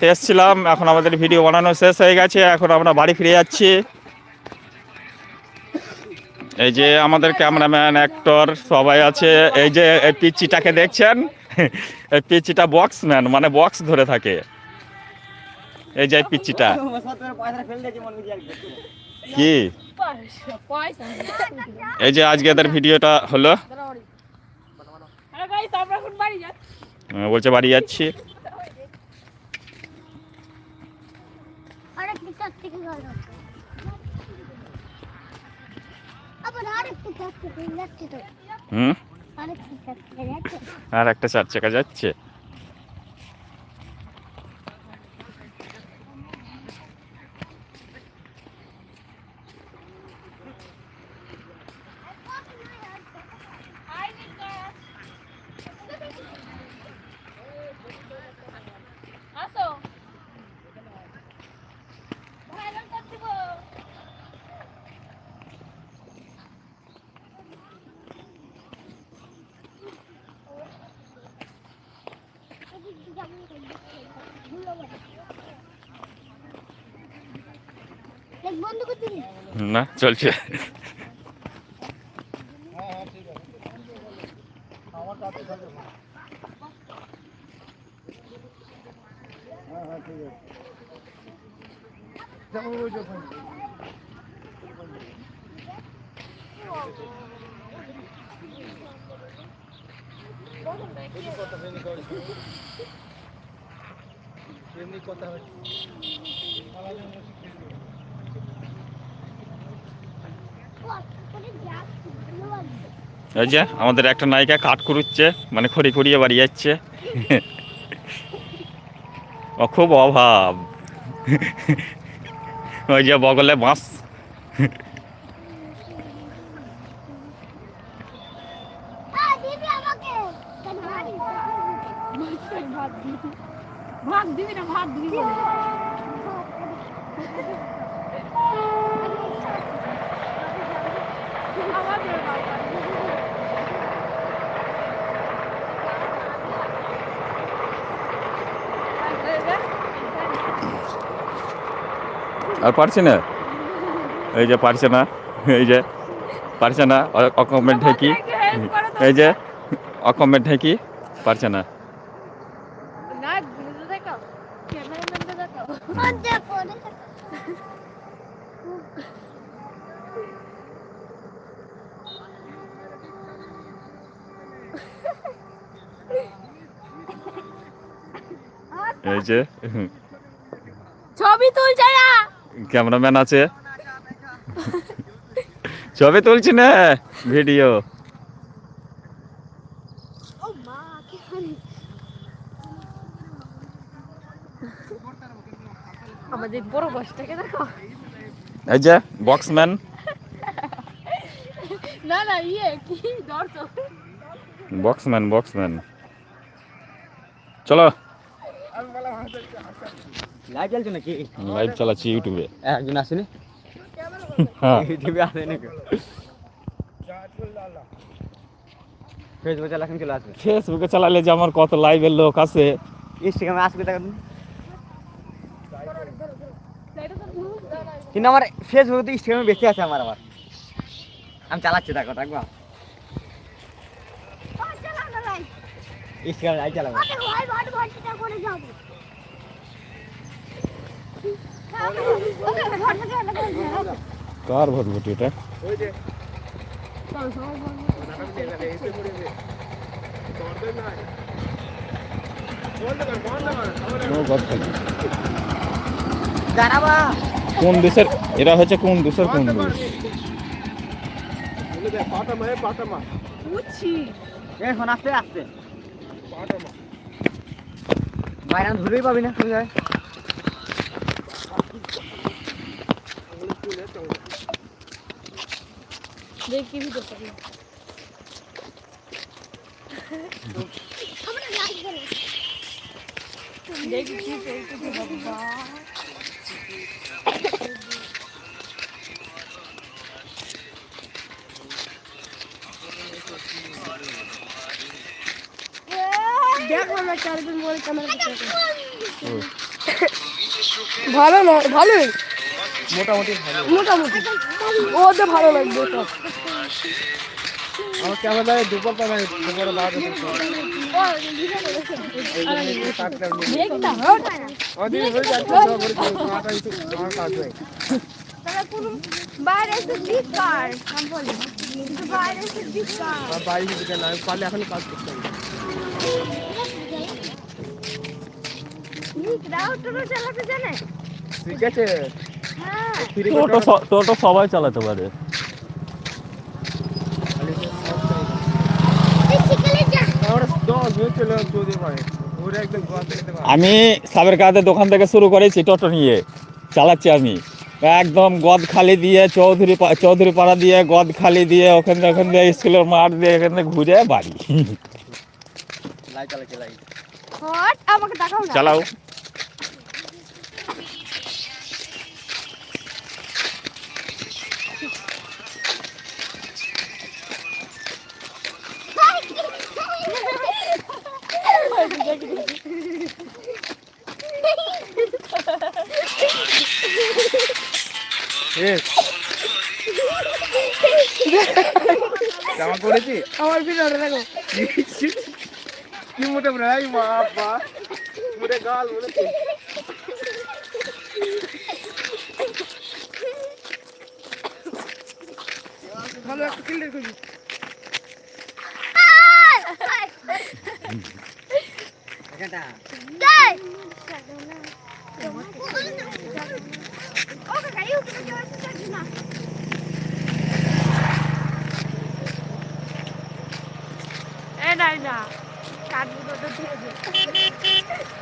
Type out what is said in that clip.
তে এসেছিলাম এখন আমাদের ভিডিও বানানো শেষ হয়ে গেছে এখন আমরা বাড়ি ফিরে যাচ্ছি। এই যে আমাদের ক্যামেরাম্যান অ্যাক্টর সবাই আছে। এই যে এই পিচ্চিটাকে দেখছেন? এই পিচ্চিটা বক্সম্যান মানে বক্স ধরে থাকে। এই যে এই পিচ্চিটা। কি? এই যে আজকে এদের ভিডিওটা হলো। যাচ্ছি। আহ, বলছে বাড়ি যাচ্ছি। থেকে আবার থেকে যাচ্ছে তো। হুম? থেকে যাচ্ছে। আর একটা চার চাকা যাচ্ছে। দেখ বন্ধ করতে এই যে আমাদের একটা নায়িকা কাঠ কুড়ুচ্ছে মানে খড়ি খড়িয়ে বাড়ি যাচ্ছে। ও খুব অভাব। ওই যে বগলে বাঁশ। দিবি আমাকে। ভাত দিবি না ভাত দিবি। আর পারছে না? এই যে পারছে না এই যে পারছে না অকমের ঢেকি। এই যে অকমের ঢেকি পারছে না বুঝে দেখো ক্যামেরাম্যানটা দেখো মজা করে। এই যে। ছবি তুলছে না। ক্যামেরাম্যান আছে। ছবি তুলছি না ভিডিও। ও মা কি আমাদের বড় বসটাকে দেখো। এই যে বক্সম্যান। না না ইয়ে কি দর্শক বক্সম্যান বক্সম্যান। চলো। লাইভ চলছে নাকি? লাইভ চালাচ্ছি ইউটিউবে একজন আসেনি? হ্যাঁ। ইউটিউবে আসে নাকি? ফেসবুকে চালা এখন চলে আসবে। ফেসবুকে চালালে যে আমার কত লাইভের লোক আছে। ইনস্টাগ্রামে আসবে দেখেন কিন্তু আমার ফেসবুকে ইনস্টাগ্রামে বেশি আছে আমার আবার। আমি চালাচ্ছি দেখো দেখব? ইনস্টাগ্রামে চালাবো। করে ভটভটি এটা। দাঁড়াবা। কোন দেশের এরা হচ্ছে কোন দেশের কোন দেশ? বুঝছি এখন আসতে আসতে। বাইরে ধরেই পাবি না দেখি ভিডিও করি আমরা লাইক করে দেখি কি বাবা না চারজন বলে ক্যামেরা ভালো ভালোই। মোটামুটি ভালো। মোটামুটি। ওদের ভালো লাগবে সব আমার ক্যামেরায় দুপুর পাবে দুপুরে আমার কাজ বাইরে এসে দিক কার হবে টোটো চালাতে জানে? ঠিক আছে। হ্যাঁ। টোটো সবাই চালাতে পারে। আমি সাবের কাদের দোকান থেকে শুরু করেছি টোটো নিয়ে। চালাচ্ছি আমি। একদম গদ খালি দিয়ে চৌধুরী পা- চৌধুরী পাড়া দিয়ে গদ খালি দিয়ে ওখান থেকে ওখান দিয়ে স্কুলের মাঠ দিয়ে এখান থেকে ঘুরে বাড়ি। লাই চালাও জামা করেছি আমার ভিডিওটা দেখো কি মোটে ভাই বাবা। মোটে গাল বলেছে ভালো একটা ফিল্ডের খুঁজি Dai! Oke, kayu kita jalan lagi nah. এ না কাঠগুলো দিয়ে